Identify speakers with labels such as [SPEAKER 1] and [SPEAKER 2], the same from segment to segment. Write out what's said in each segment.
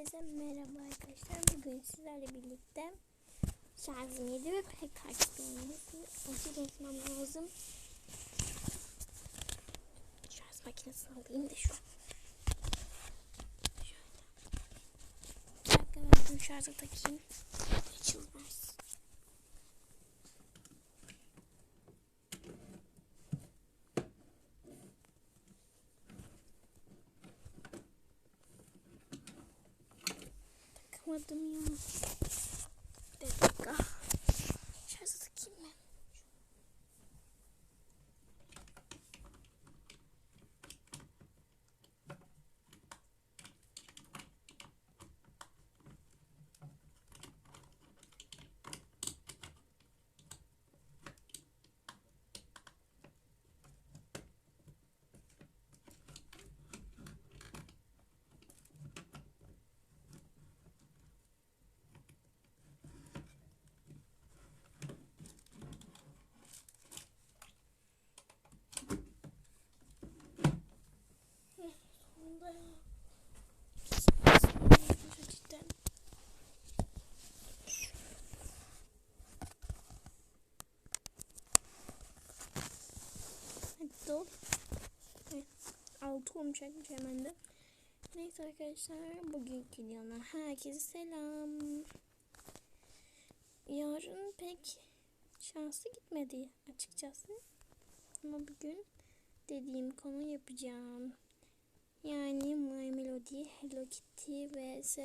[SPEAKER 1] Herkese merhaba arkadaşlar. Bugün sizlerle birlikte şarjım 7 ve pek acil etmem lazım. Şarj makinesini alayım da şu. Şöyle. Bir dakika ben bunu takayım. Açılmaz. Takamadım ya. Bir dakika. Şarja takayım ben. Sonunda ya. Sonunda cidden. Hadi dol. Evet, Altı hemen de. Neyse arkadaşlar bugünkü videodan herkese selam. Yarın pek şanslı gitmedi açıkçası. Ama bugün dediğim konu yapacağım. Yani My Melody, Hello Kitty vs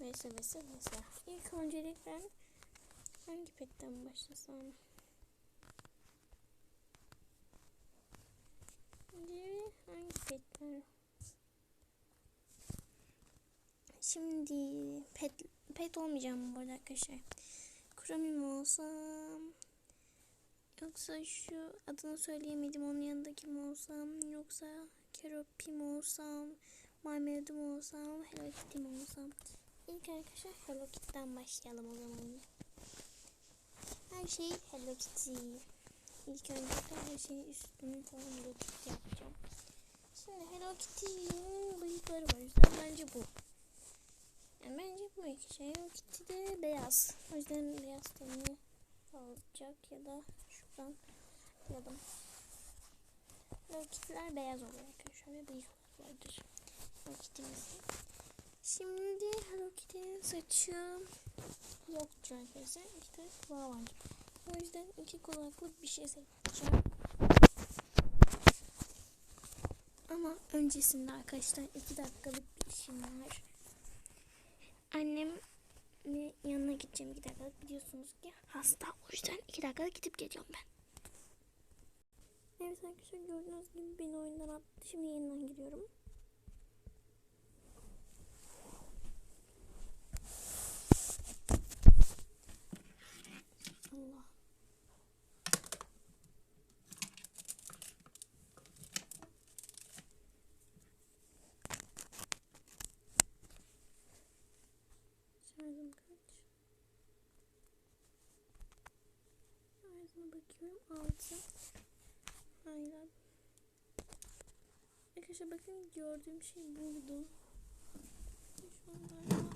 [SPEAKER 1] vs vs vs. İlk öncelikle hangi petten başlasam? Önce hangi petler? Şimdi pet pet olmayacağım bu arada arkadaşlar. Kurami mi olsam? Yoksa şu adını söyleyemedim onun yanındaki mi olsam? Yoksa Keropi mi olsam? Mi olsam? Hello Kitty mi olsam? İlk arkadaşlar Hello Kitty'den başlayalım o zaman. Her şey Hello Kitty. İlk önce her şeyin üstünü falan götürüp yapacağım. Şimdi Hello Kitty'nin bıyıkları var. Yüzden bence bu. Yani bence bu iki şey. Hello Kitty de beyaz. O yüzden beyaz tenini alacak ya da şuradan yapalım. Hello Kitty'ler beyaz oluyor arkadaşlar ve bıyıklar vardır. Hello Kitty'mizin. Şimdi Hello Kitty'nin saçı yoktur arkadaşlar. İşte kulağı var. O yüzden iki kulaklı bir şey seçeceğim. Ama öncesinde arkadaşlar iki dakikalık bir işim var. Annem yanına gideceğim iki dakikalık biliyorsunuz ki hasta o yüzden iki dakikada gidip geliyorum ben. Evet arkadaşlar gördüğünüz gibi beni oyundan attı. Şimdi yeniden giriyorum. Allah. Şarjım kaç? Şarjına bakıyorum. 6. Aynen. Arkadaşlar bakın gördüğüm şey buydu. Şu an galiba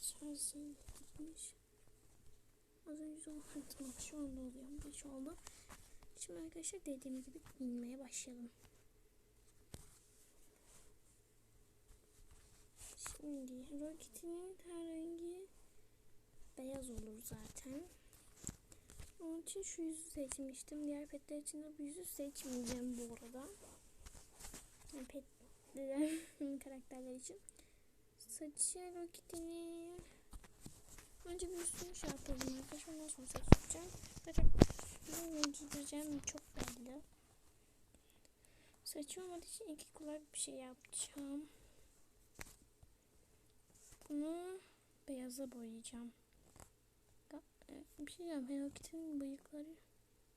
[SPEAKER 1] şarjım gitmiş. Az önce o tamam şu anda oluyor. 5 oldu. Şimdi arkadaşlar dediğim gibi inmeye başlayalım. Şimdi Hello Kitty'nin her rengi beyaz olur zaten. Onun için şu yüzü seçmiştim. Diğer petler için de bu yüzü seçmeyeceğim bu arada. Petler karakterler için. Saçı Hello önce bir üstünü şey yapalım arkadaşlar. Ondan sonra saç yapacağım. Zaten bunu giydireceğim çok belli. Saçım olmadığı için iki kulak bir şey yapacağım. Bunu beyaza boyayacağım. Bir şey diyeceğim. Hello Kitty'nin bıyıkları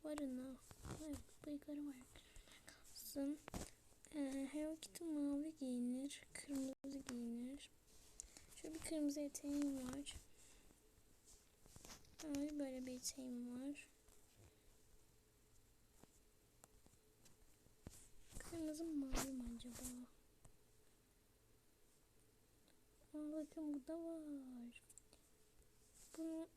[SPEAKER 1] var mı? Evet bıyıkları var. Kalsın. Ee, Hello Kitty mavi giyinir. Kırmızı giyinir. Şöyle bir kırmızı eteğim var. Mavi böyle bir eteğim var. Kırmızı mavi mi acaba? bakın bu da var. Bunu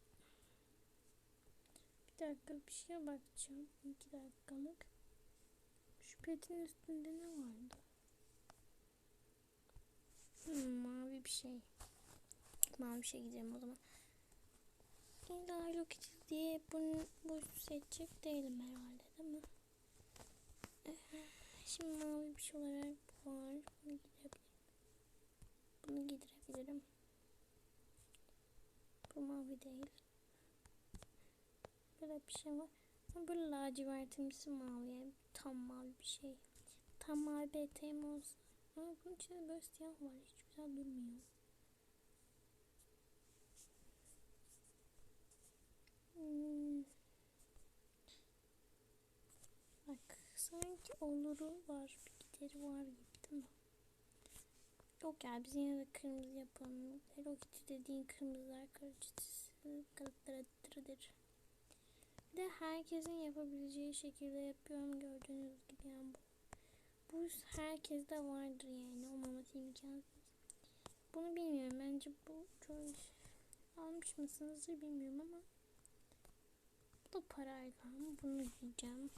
[SPEAKER 1] bir dakika bir şeye bakacağım. İki dakikalık. Şu petin üstünde ne vardı? Hmm, mavi bir şey. Mavi bir şey gideceğim o zaman. İlla Hello Kitty diye bunu bu seçecek değilim herhalde değil mi? Eh, Şimdi mavi bir şey olarak bu var. Bunu gidebilirim. Bunu giderebilirim. Bu mavi değil. Böyle bir şey var. Ama böyle lacivertimsi mavi. Tam mavi bir şey. Tam mavi bir eteğim olsa. Ama bunun içinde böyle siyah var. Hiç güzel durmuyor. Hmm. Bak sanki oluru var. Bir gideri var gibi değil mi? Yok ya biz yine de kırmızı yapalım. Hello Kitty dediğin kırmızılar karıştırısı kalıplarıdır. Bir de herkesin yapabileceği şekilde yapıyorum gördüğünüz gibi yani bu. Bu herkeste vardır yani olmaması imkansız. Bunu bilmiyorum bence bu çok almış mısınızdır bilmiyorum ama bu da parayla bunu giyeceğim.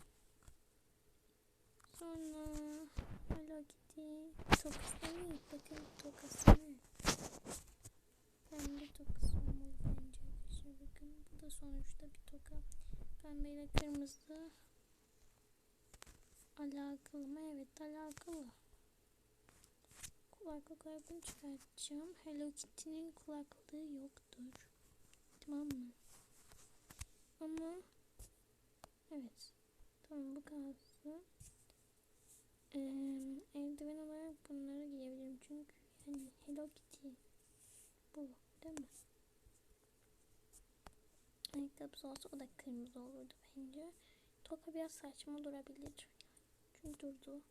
[SPEAKER 1] Sonra Hello Kitty tokası ne? Bakın tokası ne? Pembe tokası olmalı bence. Şöyle bakın bu da sonuçta bir toka. Pembe ile kırmızı alakalı mı? Evet alakalı. Kulaklıklarını çıkartacağım. Hello Kitty'nin kulaklığı yoktur. Tamam mı? Ama evet. Tamam bu kalsın. Ee, eldiven olarak bunları giyebilirim çünkü yani Hello Kitty bu değil mi? Ayakkabısı olsa o da kırmızı olurdu bence. Toka biraz saçma durabilir. Durdu.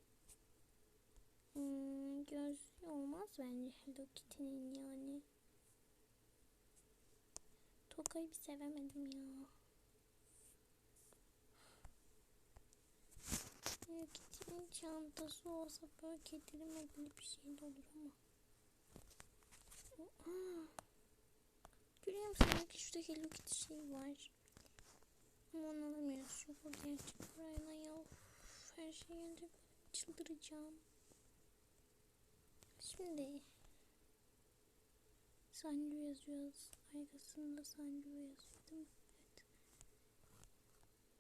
[SPEAKER 1] Hmm, gözlüğü olmaz bence Hello Kitty'nin yani. Tokayı bir sevemedim ya. Hello Kitty'nin çantası olsa böyle kedili medili bir şey de olur ama. Görüyor musun? Sanki şurada Hello Kitty şey var. Ama onu alamıyoruz. Çünkü o gerçek parayla ya. Her şey gelecek. Çıldıracağım. Şimdi Sanlu yazıyoruz. Arkasında Sanlu yazıyor? Evet.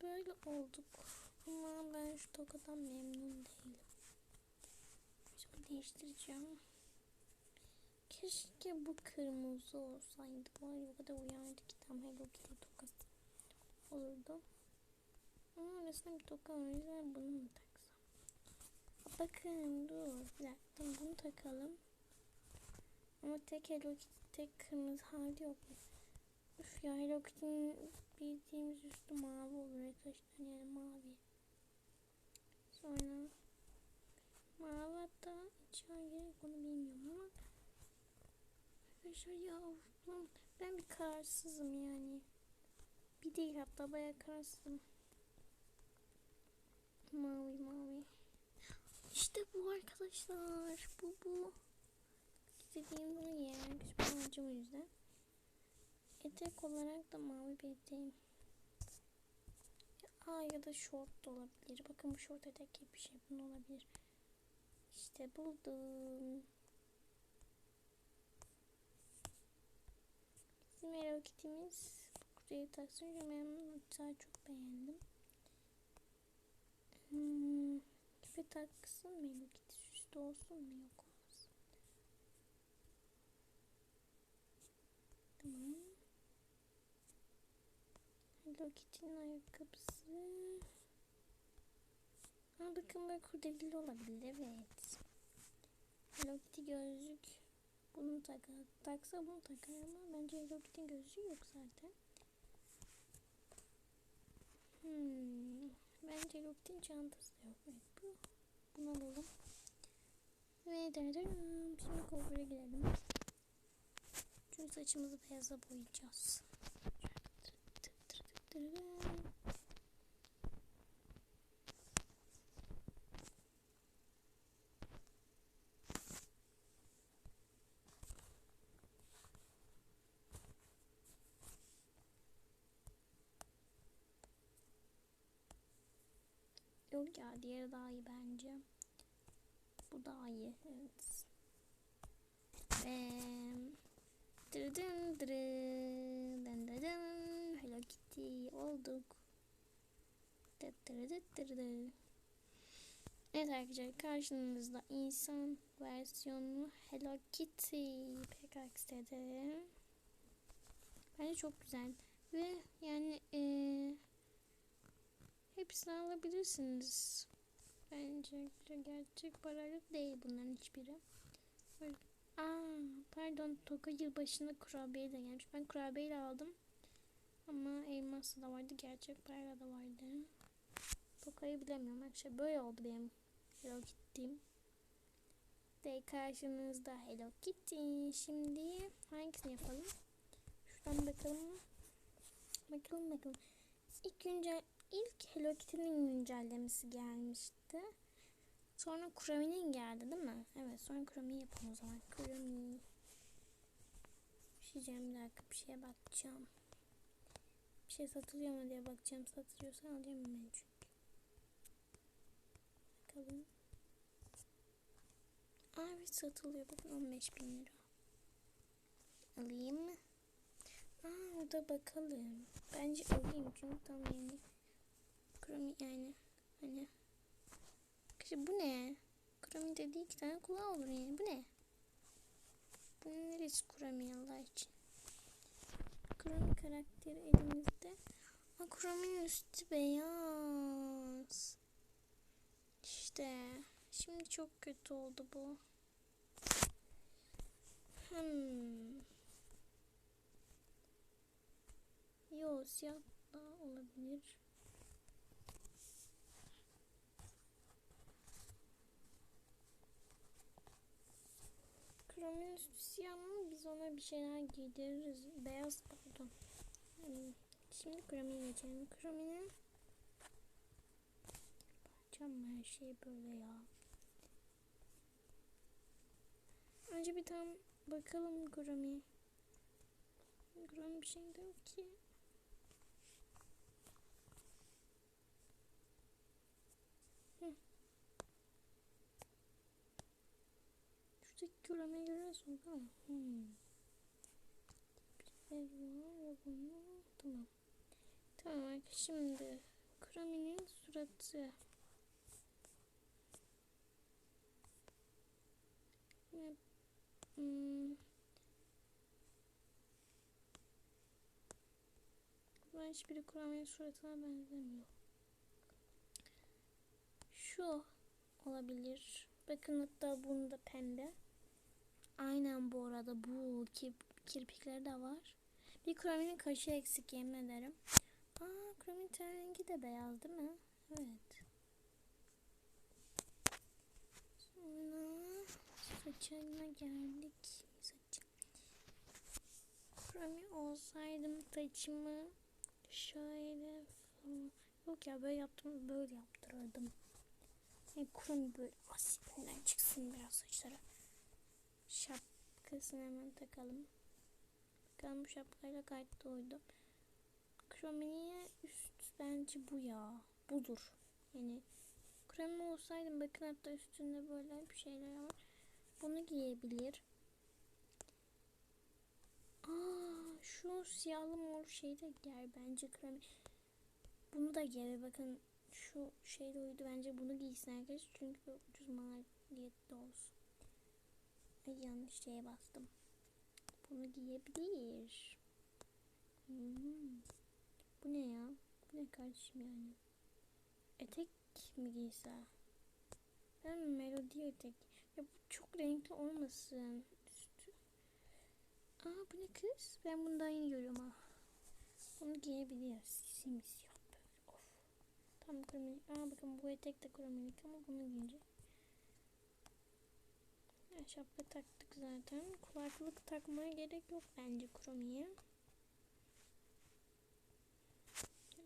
[SPEAKER 1] Böyle olduk. Ama ben şu tokadan memnun değilim. Şimdi değiştireceğim. Keşke bu kırmızı olsaydı. Var ya o kadar uyardı ki tam Hello Kitty tokası olurdu. Arasında bir toka. O yüzden bunu mu taksam? Bakın dur. Bir dakika. Bunu takalım. Ama tek Hello Kitty tek kırmızı hali yok? Üf ya Hello Kitty'nin bildiğimiz üstü mavi olur arkadaşlar. Yani mavi. Sonra mavi hatta içer gerek onu bilmiyorum ama arkadaşlar ya ben bir kararsızım yani. Bir değil hatta bayağı kararsızım. Mavi mavi. İşte bu arkadaşlar. Bu bu. İstediğim bunu giyerim. Küçük amacım o yüzden. Etek olarak da mavi bir eteğim. Aa ya da short da olabilir. Bakın bu short etek gibi bir şey. Bunun olabilir. İşte buldum. Bizim Hello Kitty'miz Buraya taksın. Ben daha çok beğendim. Hmm, küpe taksın Hello Kitty? Süslü olsun mu? Yok olmaz. Tamam. Hello Kitty'nin ayakkabısı. Ha bakın böyle kurdeleli olabilir. Evet. Hello Kitty gözlük. Bunu takar. Taksa bunu takar ama bence Hello Kitty'nin gözlüğü yok zaten. Hmm. Bence Kitty'nin çantası da yok. Evet bu. Bunu alalım. Ve derdim. Şimdi kuaföre gidelim. Çünkü saçımızı beyaza boyayacağız. Yok ya. Diğeri daha iyi bence. Bu daha iyi. Evet. Ve dırıdın Hello Kitty olduk. Evet arkadaşlar karşınızda insan versiyonu Hello Kitty PKX'de. Bence çok güzel. Ve yani eee hepsini alabilirsiniz. Bence gerçek paralı değil bunların hiçbiri. Böyle- Aa, pardon Toka yılbaşında kurabiye de gelmiş. Ben kurabiyeyle aldım. Ama elması da vardı. Gerçek parayla da vardı. Toka'yı bilemiyorum. Arkadaşlar böyle oldu benim Hello Kitty'm. De karşınızda Hello Kitty. Şimdi hangisini yapalım? Şuradan bakalım. Bakalım bakalım. İlk güncel ilk Hello Kitty'nin güncellemesi gelmişti. Sonra Kurami'nin geldi değil mi? Evet sonra Kurami yapalım o zaman. Kurami. Bir şey bir dakika bir şeye bakacağım. Bir şey satılıyor mu diye bakacağım. Satılıyorsa alacağım ben çünkü. Bakalım. Aa evet satılıyor. Bakın 15 bin lira. Alayım mı? Aa orada bakalım. Bence alayım çünkü tam yeni. Kurami yani. Hani işte bu ne? Kurami dediği iki tane kulağı olur yani. Bu ne? Bunun neresi Kurami Allah için? Kurami karakteri elimizde. Aa, Kurami'nin üstü beyaz. İşte. Şimdi çok kötü oldu bu. Hmm. Yo siyah da olabilir. Kromin siyah ama biz ona bir şeyler giydiririz. Beyaz pardon. Hmm, Şimdi kromin geçelim. Krominin Parçam her şey böyle ya. Önce bir tam bakalım kromi. Kromi bir şey yok ki. Hı. Kromi görüyorsun değil mi? Hmm. Bir bunu. Tamam. Tamam şimdi Kurami'nin suratı. Hmm, Ben hiçbiri Kurami'nin suratına benzemiyor. Şu olabilir. Bakın hatta bunda pembe. Aynen bu arada bu kir kirpikleri de var. Bir Kurami'nin kaşı eksik yemin ederim. Aa Kurami'nin ten rengi de beyaz değil mi? Evet. Sonra saçına geldik. Saçı. Kurami olsaydım saçımı şöyle. Yok ya böyle yaptım böyle yaptırırdım. Yani Kurami böyle asitinden çıksın biraz saçları. Şapkasını hemen takalım. Bakalım bu şapkayla gayet de uydu. Kromi'ye üst bence bu ya. Budur. Yani kremi olsaydım bakın hatta üstünde böyle bir şeyler var. Bunu giyebilir. Aa, şu siyahlı mor şeyi de giyer bence kremi. Bunu da giyer. Bakın şu şeyle uydu. Bence bunu giysin herkes. Çünkü ucuz maliyetli olsun. Ay yanlış şeye bastım. Bunu giyebilir. Hmm. Bu ne ya? Bu ne kardeşim yani? Etek mi giyse? Ben melodi etek. Ya bu çok renkli olmasın. Üstü. Aa bu ne kız? Ben bunu daha yeni görüyorum ha. Bunu giyebilir. Simsiyah böyle. Of. Tam krominik. Aa bakın bu etek de krominik ama bunu giyince. Ya, şapka taktık zaten. Kulaklık takmaya gerek yok bence kromiye.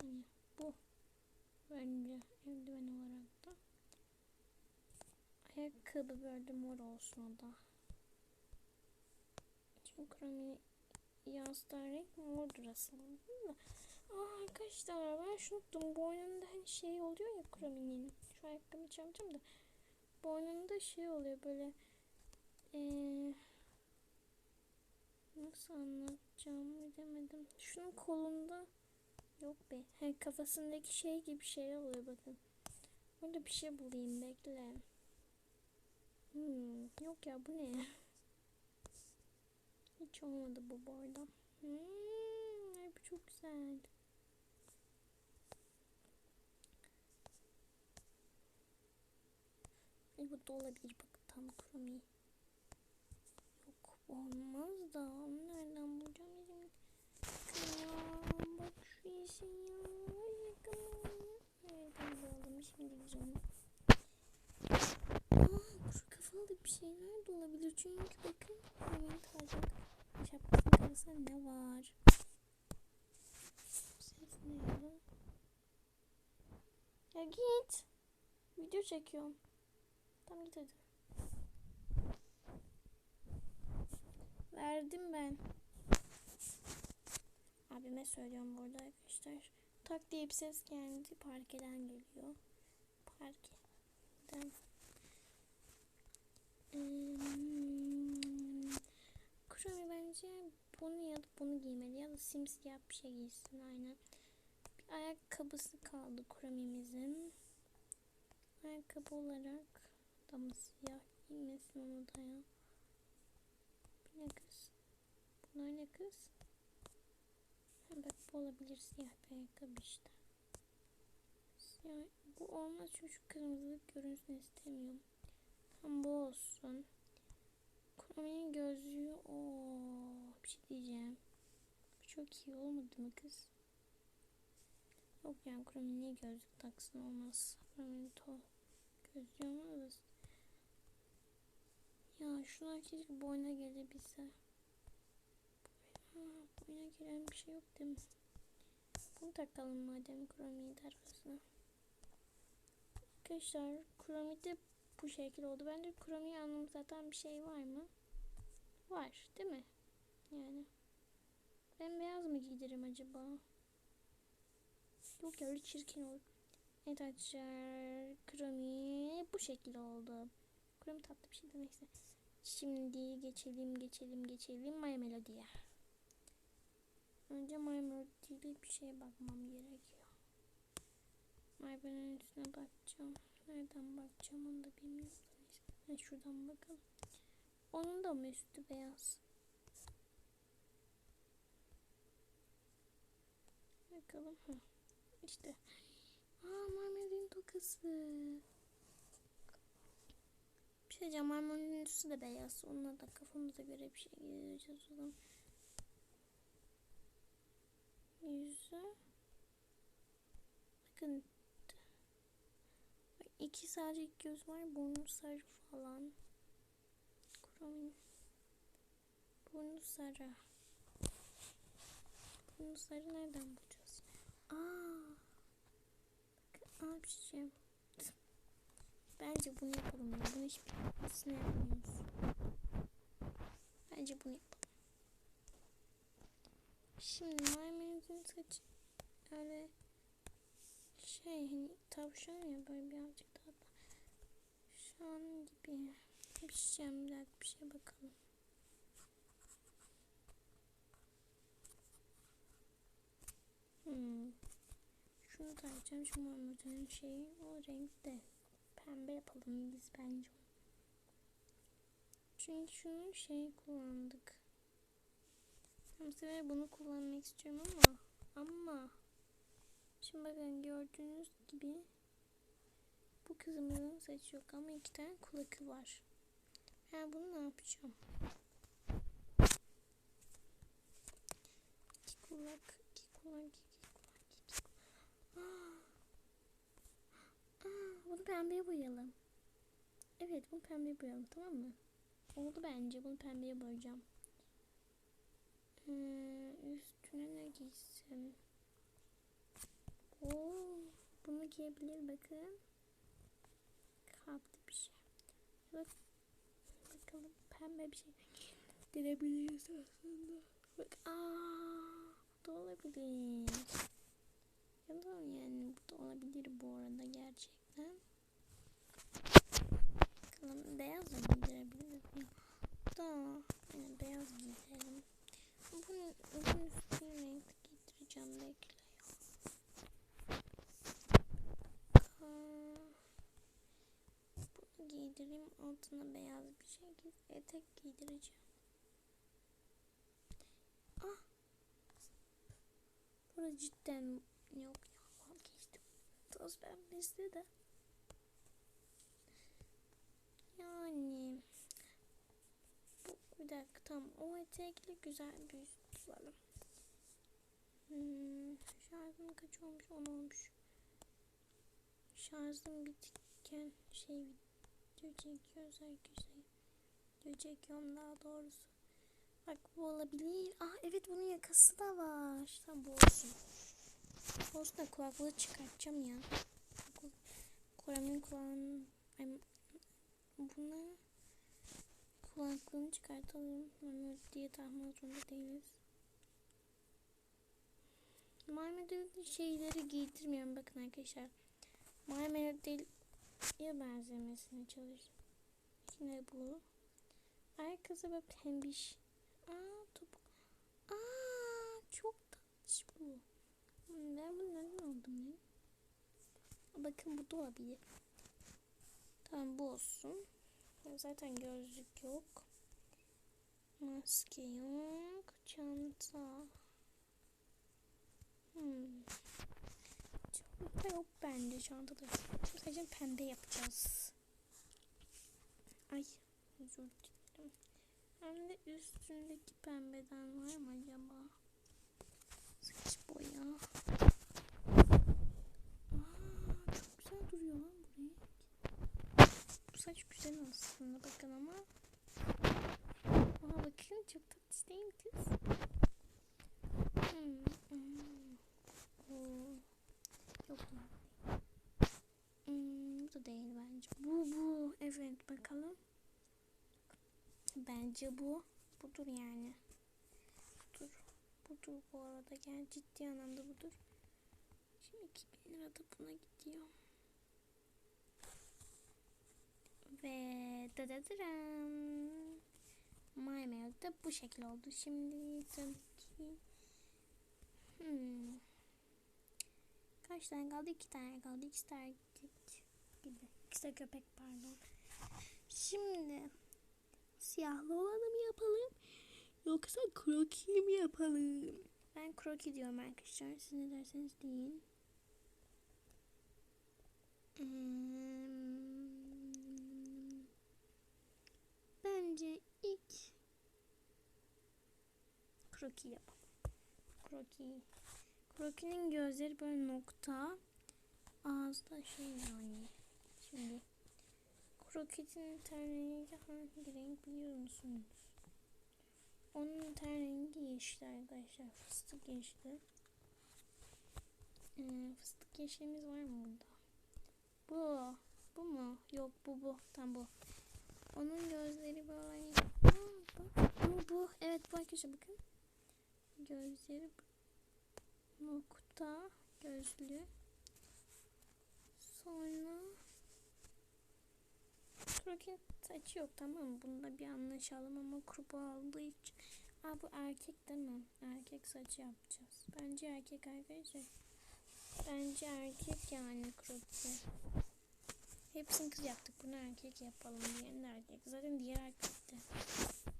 [SPEAKER 1] Yani bu bence eldiven olarak da ayakkabı böyle mor olsun o da. Çünkü kromi yansıtan renk mordur aslında. Aa, arkadaşlar ben şunu unuttum. Boynunda hani şey oluyor ya Kuromi'nin. Şu ayakkabıyı çarpacağım da. Boynunda şey oluyor böyle. Ee, nasıl anlatacağım bilemedim. Şunun kolunda yok be. He, kafasındaki şey gibi şey oluyor bakın. Orada bir şey bulayım bekle. Hmm, yok ya bu ne? Hiç olmadı bu bu arada. Hmm, bu çok güzel. Ay bu da olabilir bak tam kromi. Yok bu olmaz da onu nereden bulacağım yerim. Ya bak şu işin ya. Ayakkabı. Nereden bulalım şimdi biz onu. Aa kuru kafalı bir şeyler de olabilir çünkü bakın hemen tacak şapkasının kafasında ne var? Ses ne ya? Ya git. Video çekiyorum. Tamam git hadi. Verdim ben. Abime söylüyorum burada arkadaşlar. Tak diye bir ses geldi. Parkeden geliyor. Parkeden. Hmm. Kurami bence bunu ya da bunu giymeli ya da simsiyah bir şey giysin aynen. Bir ayakkabısı kaldı Kurami'mizin. Ayakkabı olarak da mı siyah giymesin onu da ya. Bu ne kız? Bunlar ne kız? Ha, bak bu olabilir siyah bir ayakkabı işte. Siyah, bu olmaz çocuk kırmızılık görünsün istemiyorum. Tam bu olsun. Kurami'nin gözlüğü o bir şey diyeceğim. Bu çok iyi olmadı mı kız? Yok yani Kurami niye gözlük taksın olmaz. Kurami'nin to olmaz. Ya şunlar keşke boyuna gelebilse. Boyuna, boyuna gelen bir şey yok değil mi? Bunu takalım madem Kurami'yi arkasına. Arkadaşlar Kurami'de bu şekil oldu. Bence Kurami'yi anlamsatan bir şey var mı? Var değil mi? Yani. Ben beyaz mı giydiririm acaba? Yok ya öyle çirkin olur. Evet arkadaşlar Kurami bu şekil oldu. Kurami tatlı bir şey de neyse. Şimdi geçelim geçelim geçelim My Melody'ye. Önce My Melody'yle bir şeye bakmam gerekiyor. My Melody'nin üstüne bakacağım. Nereden bakacağım onu da bilmiyorum. Neyse. şuradan bakalım. Onun da mı üstü beyaz? Bakalım. Hı. İşte. Aa marmeladin tokası. Bir şey diyeceğim. Marmeladin üstü de beyaz. Onunla da kafamıza göre bir şey giydireceğiz o zaman. Yüzü. Bakın. İki sadece göz var. Burnu sarı falan. Kromin. Burnu sarı. Burnu sarı nereden bulacağız? Aa. Şey. Bence bunu yapalım ya. Bunu hiç bitmesine yapmıyoruz. Bence bunu yapalım. Şimdi maymunun saçı öyle şey hani tavşan ya böyle birazcık daha şu an gibi bir şey bir dakika bir şey bakalım. Hmm. Şunu takacağım şu marmutun şeyi o renkte pembe yapalım biz bence. Çünkü şunu şey kullandık. Bu sefer bunu kullanmak istiyorum ama ama şimdi bakın gördüğünüz gibi bu kızımızın saçı yok ama iki tane kulakı var. Ben bunu ne yapacağım? İki kulak, iki kulak, iki kulak. Aa. Aa, bunu pembeye boyayalım. Evet bunu pembeye boyayalım tamam mı? Oldu bence bunu pembeye boyayacağım. Hmm, üstüne ne giysem? Oo, bunu giyebilir bakın. Kaplı bir şey. Bak, bakalım pembe bir şey girebiliriz aslında. Bak aa, da olabilir. Ya da yani bu da olabilir bu arada gerçekten. Bakalım beyaz mı giydirebiliriz mi? Da yani beyaz giydirelim. Bunun, bunun üstüne renkli giydireceğim Bunu giydireyim altına beyaz bir şey etek giydireceğim. Ah. Burada cidden yok ya vazgeçtim. Toz pembesi de. Yani bu bir dakika tamam o etekli güzel bir üst bulalım. Hmm, şarjım kaç olmuş 10 olmuş. Şarjım bitikken şey video çekiyoruz arkadaşlar. Video çekiyorum daha doğrusu. Bak bu olabilir. Ah evet bunun yakası da var. Tamam bu olsun. Olsun da kulaklığı çıkartacağım ya. Koremin kulağını... Buna kulaklığını çıkartalım. Mehmet diye tahmin zorunda değiliz. Marmelat'ın şeyleri giydirmiyorum bakın arkadaşlar. Marmelat değil ya benzemesine çalış. Yine bu. Arkası böyle pembiş. Aa topuk. Aa çok tatlış bu. Ben bunu nereden aldım ya? Bakın bu da olabilir. Tamam bu olsun. Zaten gözlük yok. Maske yok. Çanta. Hmm. Çanta yok bende. Çanta da yok. Sadece pembe yapacağız. Ay özür dilerim. Hem de üstündeki pembeden var mı acaba? Saç boya. Aa, çok güzel duruyor lan bu renk. Bu saç güzel aslında bakın ama. Aa bakın çok tatlı değil mi kız? Hmm, hmm. Yok mu? Hmm, bu da değil bence. Bu bu. Evet bakalım. Bence bu. Budur yani. Budur. Budur bu arada. Yani ciddi anlamda budur. Şimdi 2000 lira da buna gidiyor. Ve dadadıram. My Milk da bu şekil oldu. Şimdi tabii hmm. kaç tane kaldı? İki tane kaldı. De erkek gibi. İkisi de köpek pardon. Şimdi siyahlı olanı mı yapalım? Yoksa kroki mi yapalım? Ben kroki diyorum arkadaşlar. Siz ne derseniz deyin. Hmm. Bence ilk kroki yapalım. Kroki. Kroki'nin gözleri böyle nokta. Ağızda şey yani. Şimdi kroketin rengi hangi renk biliyor musunuz? Onun ten rengi yeşil arkadaşlar. Fıstık yeşili. Ee, fıstık yeşilimiz var mı burada? Bu. Bu mu? Yok bu bu. Tam bu. Onun gözleri böyle. Bak. Bu bu. Evet bu arkadaşlar bakın. Gözleri nokta gözlü. Sonra Kroket saçı yok tamam mı? Bunda bir anlaşalım ama kurbağa aldığı için. Aa bu erkek mi? Erkek saçı yapacağız. Bence erkek arkadaşlar. Bence erkek yani kroket. Hepsini kız yaptık. Bunu erkek yapalım. Diğerini de erkek. Zaten diğer erkekti. Ah.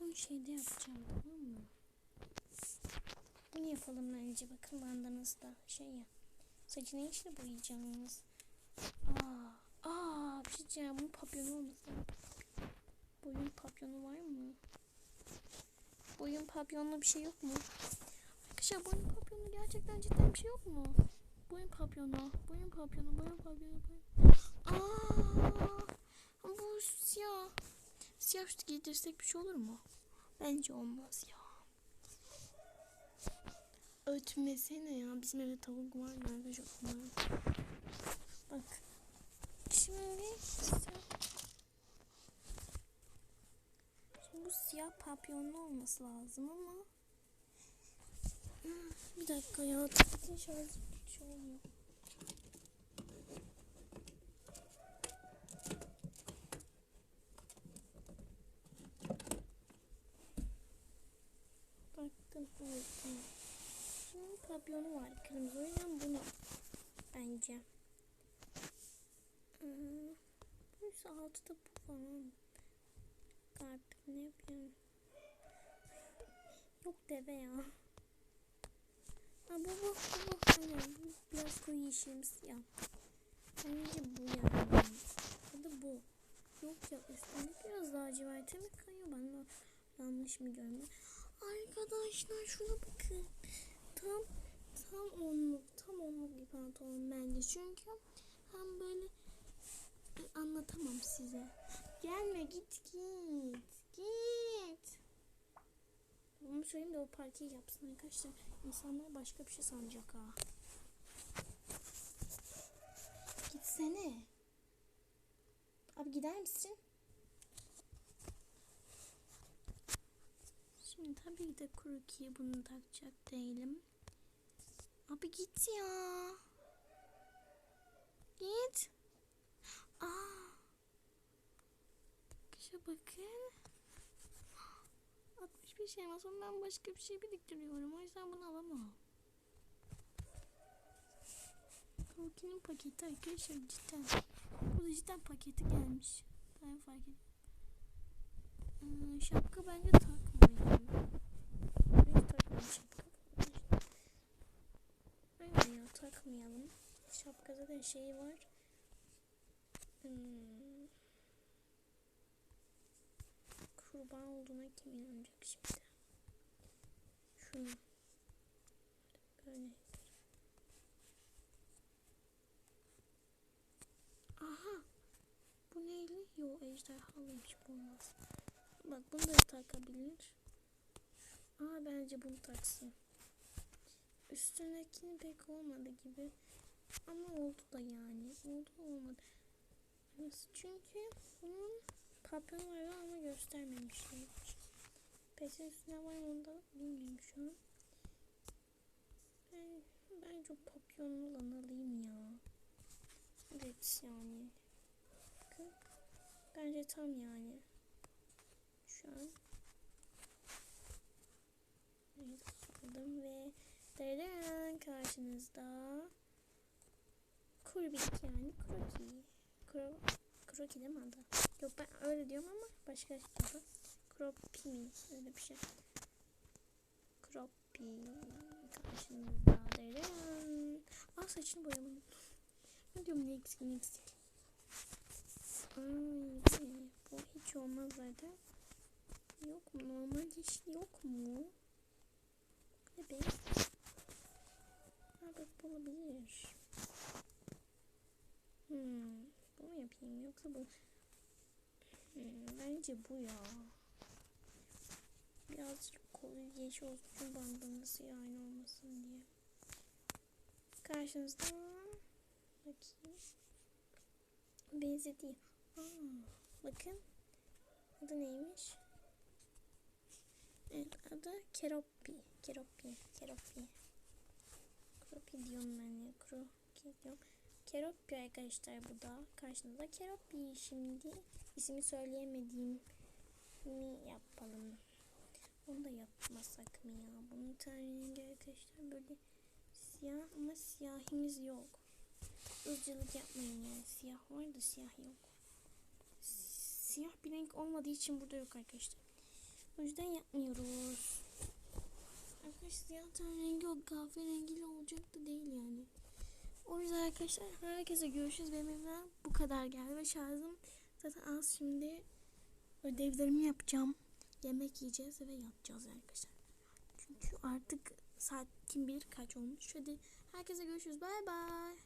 [SPEAKER 1] Bunu şeyde yapacağım tamam mı? Bunu yapalım bence. Bakın bandanızda şey ya. Saçını içine boyayacağız. Aa, aa bir şey diyeceğim. Bunun papyonu olması lazım. Boyun papyonu var mı? Boyun papyonlu bir şey yok mu? Arkadaşlar boyun papyonu gerçekten cidden bir şey yok mu? Boyun papyonu, boyun papyonu, boyun papyonu, boyun... Aa, bu siyah. Siyah üstü giydirsek bir şey olur mu? Bence olmaz ya. Ötmesene ya. Bizim evde tavuk var ya arkadaşlar. Onları... Bak. Şimdi Şimdi bu siyah papyonlu olması lazım ama Bir dakika ya. Tabletin şarjı hiç Baktım unuttum. Şunun papyonu var. Kırmızı o yüzden bunu bence. Hmm. Neyse altıda bu falan. Artık ne yapayım? Yok deve ya. Ha bu bu bu. Aynen bu biraz koyu yeşilimsi ya. Bence bu yani. Ya da bu. Yok ya üstünde biraz laciverte mi kayıyor ben yanlış mı görmüyorum. Arkadaşlar şuna bakın. Tam tam onluk tam onluk bir pantolon bence. Çünkü hem böyle Ay, anlatamam size. Gelme git git. Git. Bunu söyleyeyim de o partiyi yapsın arkadaşlar. İnsanlar başka bir şey sanacak ha. Gitsene. Abi gider misin? Şimdi tabii ki de Kuruki'ye bunu takacak değilim. Abi git ya. Git. Aa. Kışa bakın. 65 elmas ama ben başka bir şey biriktiriyorum. O yüzden bunu alamam. Kuruki'nin paketi arkadaşlar cidden. Bu da cidden paketi gelmiş. Ben fark ettim. Hmm, şapka bence takmayayım. Takmayayım şapka. Aynen ya takmayalım. Şapkada da şey var. Hmm. Kurban olduğuna kim inanacak şimdi? Şunu. Böyle. Aha. Bu neyli? Yo ejderhalıymış bu olmaz. Bak bunu da takabilir. Aa bence bunu taksın. Üstündekini pek olmadı gibi. Ama oldu da yani. Oldu olmadı. Nasıl? Çünkü bunun papyonu var ama göstermemişler. Pesin üstüne var mı da bilmiyorum şu an. Ben, bence papyonlu olan alayım ya. Evet yani. Bakın. Bence tam yani. Şu an. Evet aldım ve Deren karşınızda Kurbik yani Kroki. Kro, Kroki değil mi adı? Yok ben öyle diyorum ama başka adı. Kropi mi? Öyle bir şey. Kropi karşınızda Deren. Aa saçını boyamadım. Ne diyorum ne eksik ne eksik. Ay, bu hiç olmaz zaten. Yok mu? Normal hiç yok mu? Evet. Evet bu olabilir. Hmm, bu mu yapayım yoksa bu? Hmm, bence bu ya. Birazcık kolu yeşil olsun siyah aynı olmasın diye. Karşınızda bakayım. Benzedi. Aa, bakın. Adı neymiş? Evet adı Keropi. Keropi. Keropi. Keropi diyorum ben ya. Keropi diyorum. Keropi arkadaşlar bu da. Karşınızda Keropi. Şimdi ismi söyleyemediğim mi yapalım? Onu da yapmasak mı ya? Bunun rengi arkadaşlar böyle siyah ama siyahimiz yok. Irkçılık yapmayın yani. Siyah var da siyah yok. Siyah bir renk olmadığı için burada yok arkadaşlar. O yüzden yapmıyoruz. Arkadaşlar siyah ten rengi o kahverengiyle olacak da değil yani. O yüzden arkadaşlar herkese görüşürüz. Benim evden bu kadar geldi ve şarjım zaten az şimdi ödevlerimi yapacağım. Yemek yiyeceğiz ve yatacağız arkadaşlar. Çünkü artık saat kim bilir kaç olmuş. Hadi herkese görüşürüz. Bay bay.